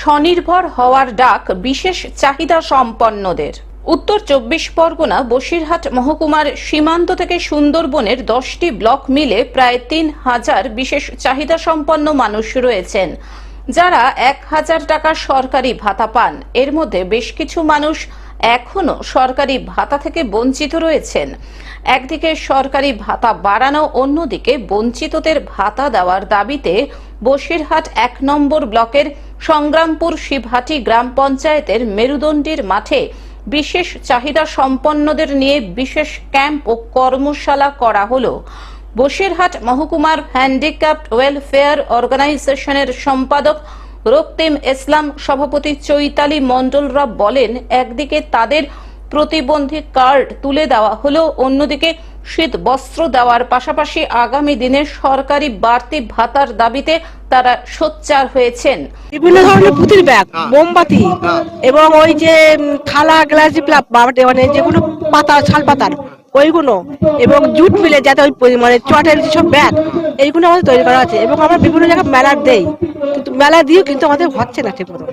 স্বনির্ভর হওয়ার ডাক বিশেষ চাহিদা সম্পন্নদের। উত্তর চব্বিশ পরগনা, বসিরহাট মহকুমার সীমান্ত থেকে সুন্দরবনের দশটি ব্লক মিলে প্রায় তিন হাজার বিশেষ চাহিদা সম্পন্ন মানুষ রয়েছেন, যারা এক হাজার টাকা সরকারি ভাতা পান। এর মধ্যে বেশ কিছু মানুষ এখনও সরকারি ভাতা থেকে বঞ্চিত রয়েছেন। একদিকে সরকারি ভাতা বাড়ানো, অন্যদিকে বঞ্চিতদের ভাতা দেওয়ার দাবিতে বসিরহাট এক নম্বর ব্লকের সংগ্রামপুর শিবহাটি গ্রাম পঞ্চায়েতের মেরুদণ্ডীর মাঠে বিশেষ চাহিদা সম্পন্নদের নিয়ে বিশেষ ক্যাম্প ও কর্মশালা করা হলো। বসিরহাট মহকুমার হ্যান্ডিক্যাপ্ট ওয়েলফেয়ার অর্গানাইজেশনের সম্পাদক রক্তিম ইসলাম সভাপতি চৈতালি মণ্ডলরা বলেন, একদিকে তাদের প্রতিবন্ধী কার্ড তুলে দেওয়া হলো, অন্যদিকে শীত বস্ত্র দেওয়ার পাশাপাশি আগামী দিনে সরকারি বাড়তি ভাতার দাবিতে তারা সোচ্চার হয়েছেন। বিভিন্ন ধরনের পুঁতির ব্যাগ মোমবাতি এবং ওই যে থালা গ্লাস মানে মানে যেগুলো পাতা ছাল পাতার ওইগুলো এবং জুট মিলে যাতে ওই মানে চটের যেসব ব্যাগ এইগুলো আমাদের তৈরি করা আছে এবং আমরা বিভিন্ন জায়গায় মেলা দেই। কিন্তু মেলা দিয়েও কিন্তু আমাদের হচ্ছে না ঠিক মতো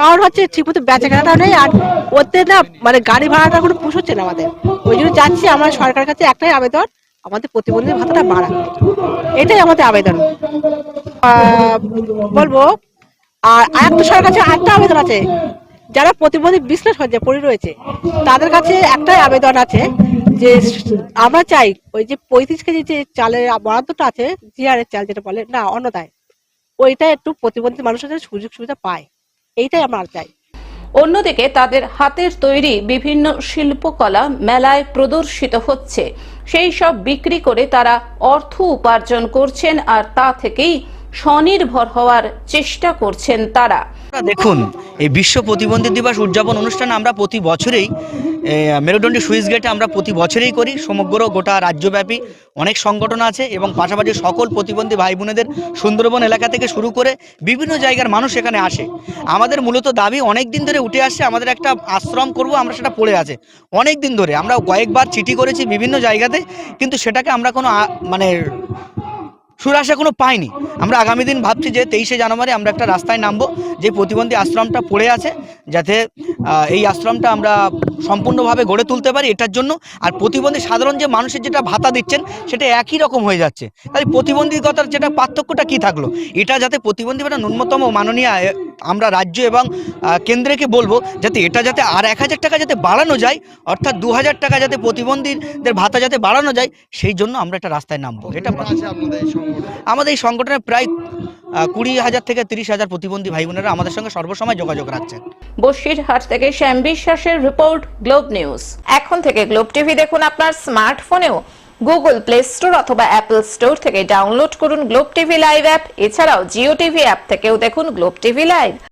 কারণ হচ্ছে ঠিক মতো বেচা কেনাটাও নেই আর ওতে না মানে গাড়ি ভাড়াটা কোনো পুষ হচ্ছে না আমাদের। ওই জন্য চাচ্ছি আমরা সরকারের কাছে একটাই আবেদন আমাদের প্রতিবন্ধী ভাতাটা বাড়া এটাই আমাদের আবেদন। বলব আর আরেকটা সরকার কাছে আরেকটা আবেদন আছে। যারা প্রতিবন্ধী বিশ্লেষ হচ্ছে পড়ে রয়েছে তাদের কাছে একটাই আবেদন আছে যে আমরা চাই ওই যে পঁয়ত্রিশ কেজি যে চালের বরাদ্দটা আছে জিআরের চাল যেটা বলে না অন্নদায়। ওইটা একটু প্রতিবন্ধী মানুষের সুযোগ সুবিধা পায়। এইটাই আমরা চাই। অন্যদিকে তাদের হাতের তৈরি বিভিন্ন শিল্পকলা মেলায় প্রদর্শিত হচ্ছে। সেই সব বিক্রি করে তারা অর্থ উপার্জন করছেন আর তা থেকেই স্বনির্ভর হওয়ার চেষ্টা করছেন তারা। দেখুন এই বিশ্ব প্রতিবন্ধী দিবস উদযাপন অনুষ্ঠান আমরা প্রতি বছরেই মেরুদণ্ডী সুইচ গেটে আমরা প্রতি বছরেই করি, সমগ্র গোটা রাজ্যব্যাপী অনেক সংগঠন আছে এবং পাশাপাশি সকল প্রতিবন্ধী ভাই বোনেদের সুন্দরবন এলাকা থেকে শুরু করে বিভিন্ন জায়গার মানুষ এখানে আসে। আমাদের মূলত দাবি অনেক দিন ধরে উঠে আসছে, আমাদের একটা আশ্রম করব, আমরা সেটা পড়ে আছে। অনেক দিন ধরে আমরা কয়েকবার চিঠি করেছি বিভিন্ন জায়গাতে, কিন্তু সেটাকে আমরা কোনো মানে সুরাশা কোনো পাইনি। আমরা আগামী দিন ভাবছি যে তেইশে জানুয়ারি আমরা একটা রাস্তায় নামবো, যে প্রতিবন্ধী আশ্রমটা পড়ে আছে, যাতে এই আশ্রমটা আমরা সম্পূর্ণভাবে গড়ে তুলতে পারি এটার জন্য। আর প্রতিবন্ধী সাধারণ যে মানুষের যেটা ভাতা দিচ্ছেন, সেটা একই রকম হয়ে যাচ্ছে। তাই প্রতিবন্ধীকতার যেটা পার্থক্যটা কি থাকল? এটা যাতে প্রতিবন্ধী ভাতা ন্যূনতম মাননীয় আমরা রাজ্য এবং কেন্দ্রকে বলব, যাতে এটা যাতে আর এক হাজার টাকা যাতে বাড়ানো যায়, অর্থাৎ দু হাজার টাকা যাতে প্রতিবন্ধীদের ভাতা যাতে বাড়ানো যায়, সেই জন্য আমরা একটা রাস্তায় নামবো। এটা আপনাদের আমাদের এই সংগঠনে প্রায় কুড়ি হাজার থেকে তিরিশ হাজার প্রতিবন্ধী ভাই বোনেরা আমাদের সঙ্গে সর্বসময় যোগাযোগ রাখছেন। বসিরহাট থেকে শ্যাম বিশ্বাসের রিপোর্ট, গ্লোব নিউজ। এখন থেকে গ্লোব টিভি দেখুন আপনার স্মার্টফোনেও। গুগল প্লে স্টোর অথবা অ্যাপল স্টোর থেকে ডাউনলোড করুন গ্লোব টিভি লাইভ অ্যাপ। এছাড়াও জিও টিভি অ্যাপ থেকেও দেখুন গ্লোব টিভি লাইভ।